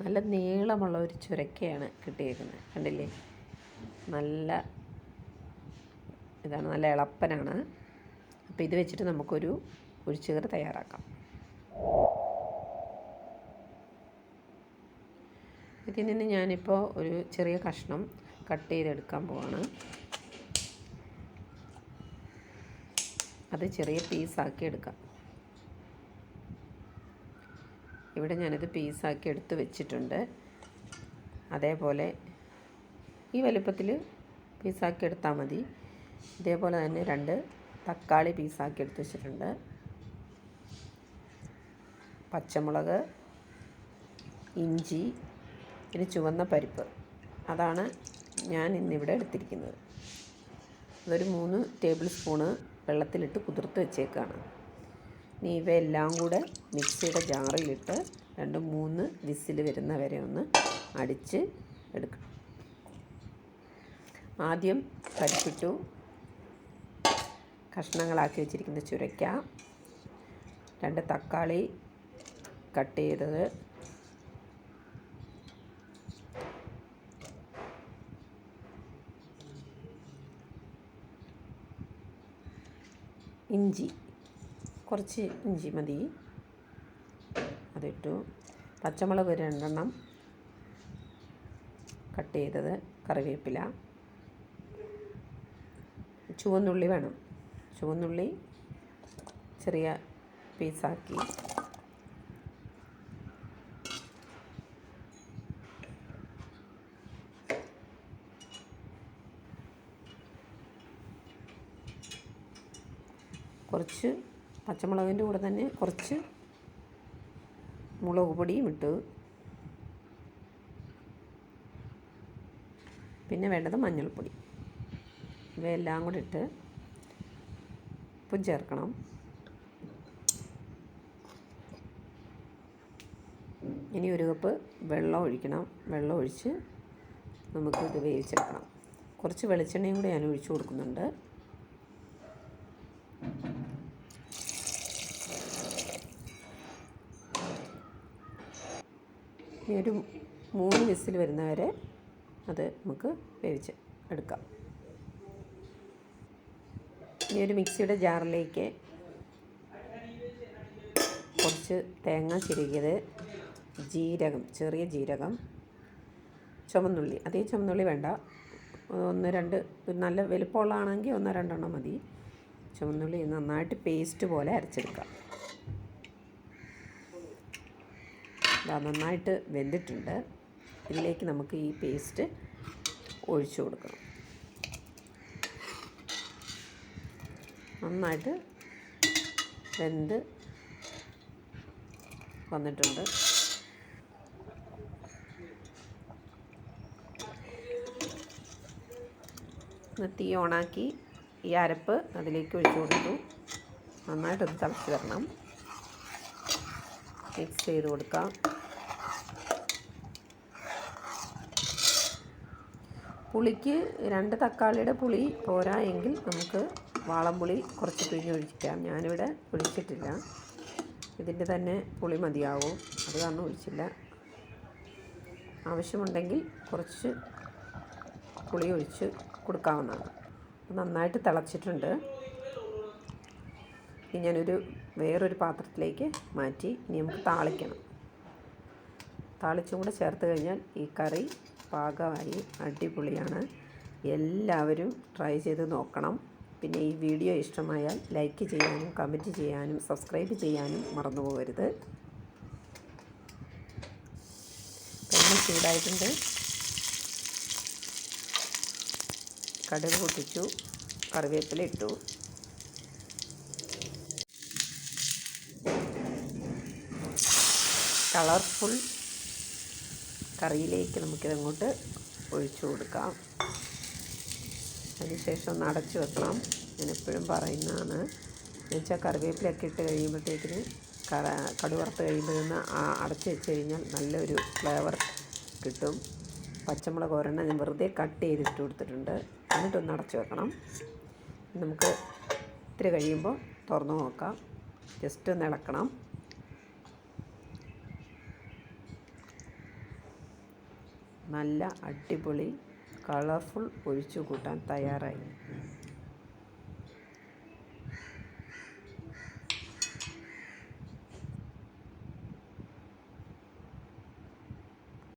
നല്ല നീളമുള്ള ഒരു ചുരക്കയാണ് കിട്ടിയേക്കുന്നത്. കണ്ടില്ലേ? നല്ല ഇതാണ് നല്ല ഇളപ്പനാണ് അപ്പോൾ ഇത് വെച്ചിട്ട് നമുക്കൊരു ഒഴിച്ചുകറി തയ്യാറാക്കാം. ഇതിൽ നിന്ന് ഞാനിപ്പോൾ ഒരു ചെറിയ കഷ്ണം കട്ട് ചെയ്തെടുക്കാൻ പോവാണ്. അത് ചെറിയ പീസാക്കി എടുക്കാം. ഇവിടെ ഞാനത് പീസാക്കി എടുത്ത് വെച്ചിട്ടുണ്ട്. അതേപോലെ ഈ വലുപ്പത്തിൽ പീസാക്കി എടുത്താൽ മതി. ഇതേപോലെ തന്നെ രണ്ട് തക്കാളി പീസാക്കി എടുത്ത് വെച്ചിട്ടുണ്ട്. പച്ചമുളക് ഇഞ്ചി പിന്നെ ചുവന്ന പരിപ്പ്. അതാണ് ഞാൻ ഇന്നിവിടെ എടുത്തിരിക്കുന്നത്. അതൊരു മൂന്ന് ടേബിൾ സ്പൂണ് വെള്ളത്തിലിട്ട് കുതിർത്ത് വെച്ചേക്കാണ്. ഇനി ഇവയെല്ലാം കൂടെ മിക്സിയുടെ ജാറിലിട്ട് രണ്ട് മൂന്ന് വിസിൽ വരുന്ന വരെ ഒന്ന് അടിച്ച് എടുക്കണം. ആദ്യം പരിപ്പിട്ടു. കഷ്ണങ്ങളാക്കി വെച്ചിരിക്കുന്ന ചുരയ്ക്ക. രണ്ട് തക്കാളി കട്ട് ചെയ്തത്. ഇഞ്ചി. കുറച്ച് ഇഞ്ചി മതി. അതിട്ടു. പച്ചമുളക് രണ്ടെണ്ണം കട്ട് ചെയ്തത് കറിവേപ്പില. ചുവന്നുള്ളി വേണം. ചുവന്നുള്ളി ചെറിയ പീസാക്കി. കുറച്ച് പച്ചമുളകിന്റെ കൂടെ തന്നെ കുറച്ച് മുളക് പൊടിയും ഇട്ടു. പിന്നെ വേണ്ടത് മഞ്ഞൾപ്പൊടി. ഇവയെല്ലാം കൂടി ഇട്ട് ഉപ്പും ചേർക്കണം. ഇനി ഒരു കപ്പ് വെള്ളം ഒഴിക്കണം. വെള്ളം ഒഴിച്ച് നമുക്ക് ഇത് വേവിച്ചെടുക്കണം. കുറച്ച് വെളിച്ചെണ്ണയും കൂടി ഞാൻ ഒഴിച്ചു കൊടുക്കുന്നുണ്ട്. ഇനി ഒരു മൂന്ന് വിസിൽ വരുന്നവരെ അത് നമുക്ക് വേവിച്ച് എടുക്കാം. ഇനി ഒരു മിക്സിയുടെ ജാറിലേക്ക് കുറച്ച് തേങ്ങ ചിരുകിയത് ജീരകം ചെറിയ ജീരകം ചുമന്നുള്ളി അതേ ചുമന്നുള്ളി വേണ്ട. ഒന്ന് രണ്ട് നല്ല വലുപ്പമുള്ളതാണെങ്കിൽ ഒന്നോ രണ്ടെണ്ണം മതി. ചുമന്നുള്ളി നന്നായിട്ട് പേസ്റ്റ് പോലെ അരച്ചെടുക്കാം ഇതാ നന്നായിട്ട് വെന്തിട്ടുണ്ട്. ഇതിലേക്ക് നമുക്ക് ഈ പേസ്റ്റ് ഒഴിച്ചു കൊടുക്കണം. നന്നായിട്ട് വെന്ത് വന്നിട്ടുണ്ട്. തീ ഓണാക്കി ഈ അരപ്പ് അതിലേക്ക് ഒഴിച്ചു കൊടുത്തു. നന്നായിട്ടത് തിളച്ച് വരണം. മിക്സ് ചെയ്ത് കൊടുക്കാം. പുളിക്ക് രണ്ട് തക്കാളിയുടെ പുളി പോരാ എങ്കിൽ നമുക്ക് വാളംപുളി കുറച്ച് പിഴിഞ്ഞൊഴിക്കാം ഞാനിവിടെ ഒഴിച്ചിട്ടില്ല. ഇതിന്റെ തന്നെ പുളി മതിയാവും. അത് കാരണം ഒഴിച്ചില്ല. ആവശ്യമുണ്ടെങ്കിൽ കുറച്ച് പുളി ഒഴിച്ച് കൊടുക്കാവുന്നതാണ്. നന്നായിട്ട് തിളച്ചിട്ടുണ്ട്. ഇനി ഞാനൊരു വേറൊരു പാത്രത്തിലേക്ക് മാറ്റി ഇനി നമുക്ക് താളിക്കണം. താളിച്ചും കൂടെ ചേർത്ത് കഴിഞ്ഞാൽ ഈ കറി പാകമായി അടിപൊളിയാണ്. എല്ലാവരും ട്രൈ ചെയ്ത് നോക്കണം. പിന്നെ ഈ വീഡിയോ ഇഷ്ടമായാൽ ലൈക്ക് ചെയ്യാനും കമന്റ് ചെയ്യാനും സബ്സ്ക്രൈബ് ചെയ്യാനും മറന്നു പോകരുത്. എണ്ണ ചൂടായിട്ടുണ്ട്. കടുക് പൊട്ടിച്ചു. കറിവേപ്പില ഇട്ടു. കളർഫുൾ കറിയിലേക്ക് നമുക്കിതങ്ങോട്ട് ഒഴിച്ചു കൊടുക്കാം. അതിനുശേഷം ഒന്ന് അടച്ചു വെക്കണം. ഞാൻ എപ്പോഴും പറയുന്നതാണ് എന്നുവെച്ചാൽ കറിവേപ്പിലൊക്കെ ഇട്ട് കഴിയുമ്പോഴത്തേക്കിന് കറ കടുവറുത്ത് കഴിയുമ്പോഴൊന്ന് അടച്ച് വെച്ച് കഴിഞ്ഞാൽ നല്ലൊരു ഫ്ലേവർ കിട്ടും. പച്ചമുളക് ഒരെണ്ണം ഞാൻ വെറുതെ കട്ട് ചെയ്തിട്ട് കൊടുത്തിട്ടുണ്ട്. എന്നിട്ടൊന്ന് അടച്ചു വെക്കണം. നമുക്ക് ഇത്തിരി കഴിയുമ്പോൾ തുറന്നു നോക്കാം. ജസ്റ്റ് ഒന്ന് ഇളക്കണം. നല്ല അടിപൊളി കളർഫുൾ ഒഴിച്ചു കൂട്ടാൻ തയ്യാറായി.